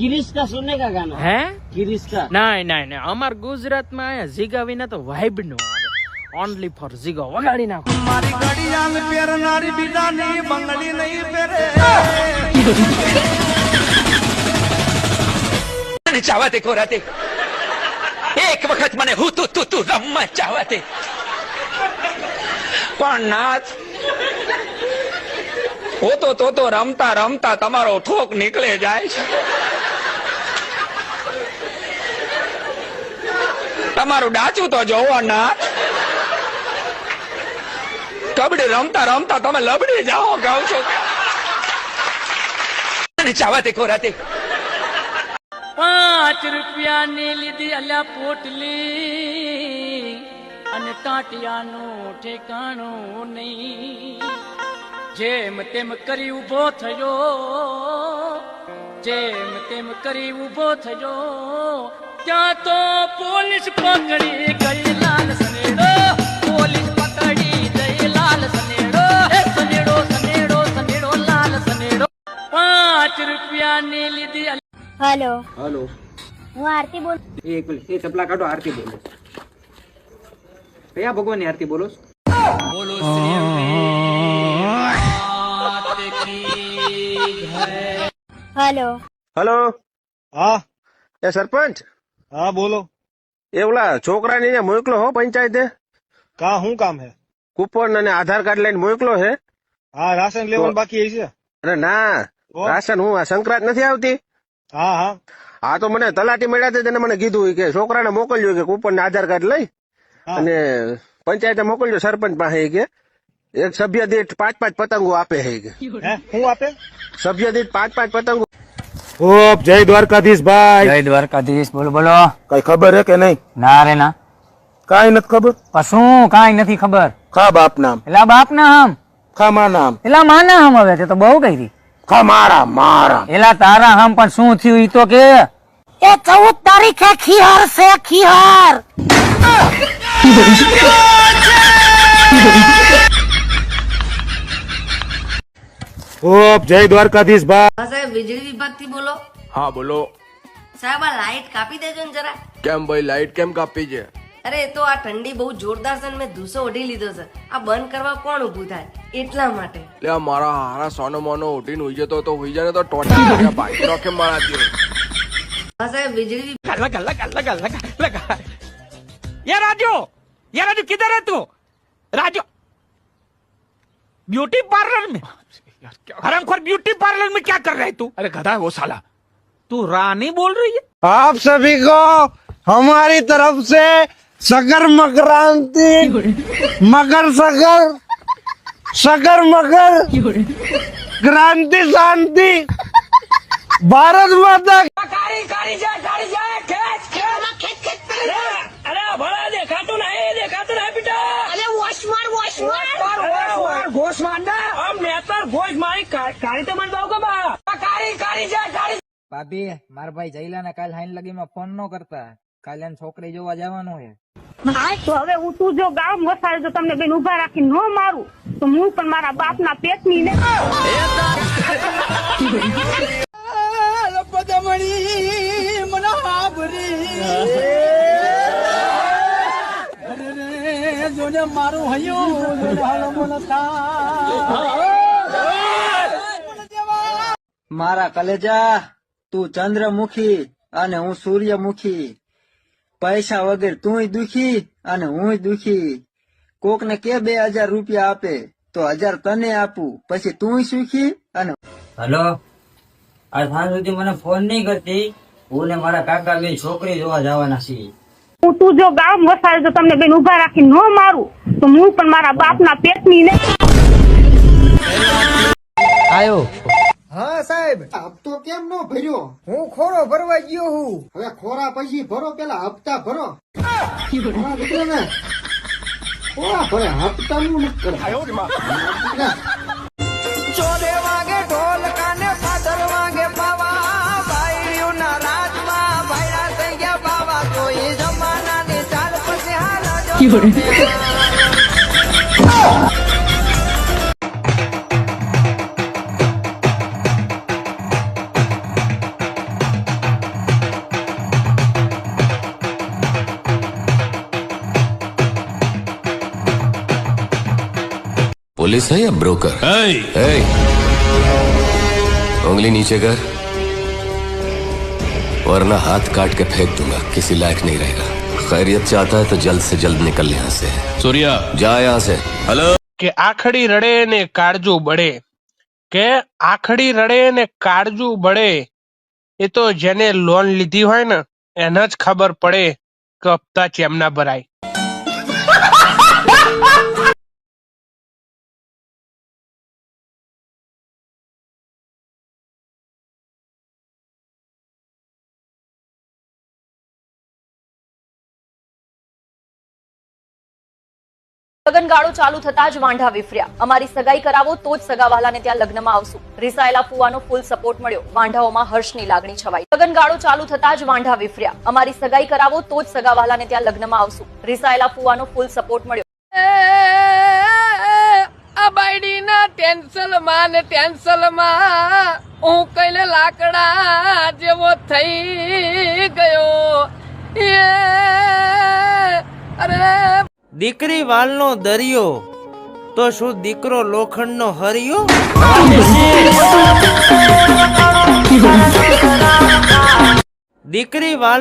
કિરિસ્કા સુને કા ગાનો હે? કિરિસ્કા. ના ના ના અમાર ગુજરાતમાં આયા જીગા વિના તો વાઇબ નો આવે. ઓનલી ફોર જીગો વગાડી નાખો. મારી ગડિયાલ પહેરનારી બીજા નહીં બંગડી નહીં પહેરે. અને ચાવાતે કોરાતે એક વખત મને હું તું તું તું રમવા ચાવાતે પણ નાચ ઓતો તો રમતા રમતા તમારો ઠોક નીકળે જાય છે. તમારું ડાચું તો જોવો નાથ કબડ્ડી રમતા રમતા તમે લબડી જાઓ, કહું છું. કોરા દે પાંચ રૂપિયાની લીધી અલ્યા પોટલી. અને કાંટિયાનું ઠેકાણું નહીં. જેમ તેમ કરી ઊભો થયો. જેમ તેમ કરી ઊભો થજો. ત્યાં તો પોલીસ પકડી ગઈ લાલ સનેડો. પોલીસ પકડી ગઈ લાલ સનેડો. સનેડો સનેડો સનેડો લાલ સનેડો. પાંચ રૂપિયાની લીધી હલો. હલો. હું આરતી બોલ. એક મિનિટ એ ચપલા કાઢો આરતી બોલો. કયા ભગવાનની આરતી બોલો બોલો શ્રી હેલો. હલો. હા. એ સરપંચ? હા બોલો. એ ઓલા છોકરાને ને મોકલો હો પંચાયતે. કા શું કામ હે? કુપન અને આધાર કાર્ડ લઈને મોકલો હે. હા રાશન લેવાનું બાકી છે અરે ના રાશન હું આ સંક્રાંત નથી આવતી? હા હા. હા તો મને તલાટી મળ્યા છે તેને મને કીધું કે છોકરાને મોકલજો કે કુપન ને આધાર કાર્ડ લઈ અને પંચાયતે મોકલજો સરપંચ પાસે કે. એક સભ્ય દીઠ પાંચ પાંચ પતંગો આપે છે ઈ કે હે શું આપે સભ્ય દીઠ પાંચ પાંચ પતંગો ઓપ જય દ્વારકાધીશ ભાઈ જય દ્વારકાધીશ બોલો બોલો કઈ ખબર હે કે નહીં ના રે ના કાંઈ નથી ખબર પણ શું કાંઈ નથી ખબર ખા બાપ નામ એલા બાપ ના હમ ખા મા નામ એલા માના હમ હવે તે તો બહુ કરી ખા મારા મારા એલા તારા હમ પણ શું થયું ઈ તો કે એ ચૌદ તારીખે ખીહર છે ખીહર ખૂબ જય દ્વારકાધીશ ભાઈ સાહેબ વીજળી વિભાગથી બોલો. હા બોલો. સાહેબ આ લાઈટ કાપી દેજો ને જરા. કેમ ભાઈ લાઈટ કેમ કાપી છે? અરે તો આ ઠંડી બહુ જોરદાર છે મેં ધૂસો ઓઢી લીધો છે. આ બંધ કરવા કોણ ઊભું થાય? એટલા માટે. લે મારા હારા સોનો મોનો ઉઠીને ઉઈ જતો તો ઉઈ જાય તો ટોટી મારા બાઈક રોકે મારા દે હા સાહેબ વીજળી લગા લગા લગા લગા લગા યાર રાજ્યો યાર રાજુ કિધર હે રાજુ. બ્યુટી પાર્લર મેં. हरामखोर ब्यूटी पार्लर में क्या कर रहा है तू? अरे गधा है वो साला। तू रानी बोल रही है? आप सभी को हमारी तरफ़ से सगर मकरांति। मकर सगर। सगर मकर क्रांति शांति। भारत माता गाड़ी गाड़ी ગાડી તો મને બહુ ભાભી મારા ભાઈ જઈલા ને કાલ હાઈન લગી માં ફોન નો કરતા. કાલે છોકરી જોવા જવાનું હે. હવે હું તું જો ગામ વસાડે તો તમને બેન ઊભા રાખી નો મારું. તો હું પણ મારા બાપ ના પેટની ને જોને મારું હૈયું. જોને હલમો કલેજા તું ચંદ્રમુખી અને હું સૂર્યમુખી. પૈસા વગર તુંય દુખી અને હું દુખી. કોક ને કે બે હજાર રૂપિયા આપે તો હજાર તને આપું. પછી તુંય સુખી અને હલો? આજ સાંજ સુધી મને ફોન નહીં કરતી. હું ને મારા કાકા બે છોકરી જોવા જવાના છીએ. હું તું જો ગામ વસાડે તો તમને બેન ઊભા રાખી ન મારું તો હું પણ મારા બાપના પેટની નહીં આયો. હા સાહેબ. હપ્તો કેમ નો ભર્યો? હું ખોરો ભરવા ગયો હું. હવે ખોરા પછી ભરો પેલા હપ્તા ભરો. દીકરાને. ખોરા ભરે હપ્તા નું. ચોરે વાગે ઢોલ કાને પાદર વાગે પાવા. થઈ ગયા બાવા તો જમાના જમાનાની ચાલ પછી હાલ पुलिस है या ब्रोकर hey! उंगली नीचे कर वरना हाथ काट के फेंक दूंगा किसी लायक नहीं रहेगा खैरियत चाहता है तो जल्द से जल्द निकल यहाँ से सूर्या जा यहाँ से हेलो કે આખડી રડે ને કાળજું બળે કે આખડી રડે ને કાળજું બળે એ તો જેને લોન લીધી હોય ને એને જ ખબર પડે કે હપ્તા કેમ ના ભરાય લગનગાળો ચાલુ થતા જ વાંઢા વિફર્યા. અમારી સગાઈ કરાવો તો જ સગાવાલાને ત્યાં લગ્નમાં આવશું. રિસાયેલા ફુવાનો ફૂલ સપોર્ટ મળ્યો. વાંઢાઓમાં હર્ષની લાગણી છવાઈ. લગનગાળો ચાલુ થતા જ વાંઢા વિફર્યા. અમારી સગાઈ કરાવો તો જ સગાવાલાને ત્યાં લગ્નમાં આવશું. રિસાયેલા ફુવાનો ફૂલ સપોર્ટ મળ્યો. આ બાયડીના ટેન્શનમાં ને ટેન્શનમાં હું લાકડા જેવો થઈ ગયો. અરે દીકરી વાલનો દરિયો તો શું દીકરો લોખંડનો હરિયો? દીકરી વાલ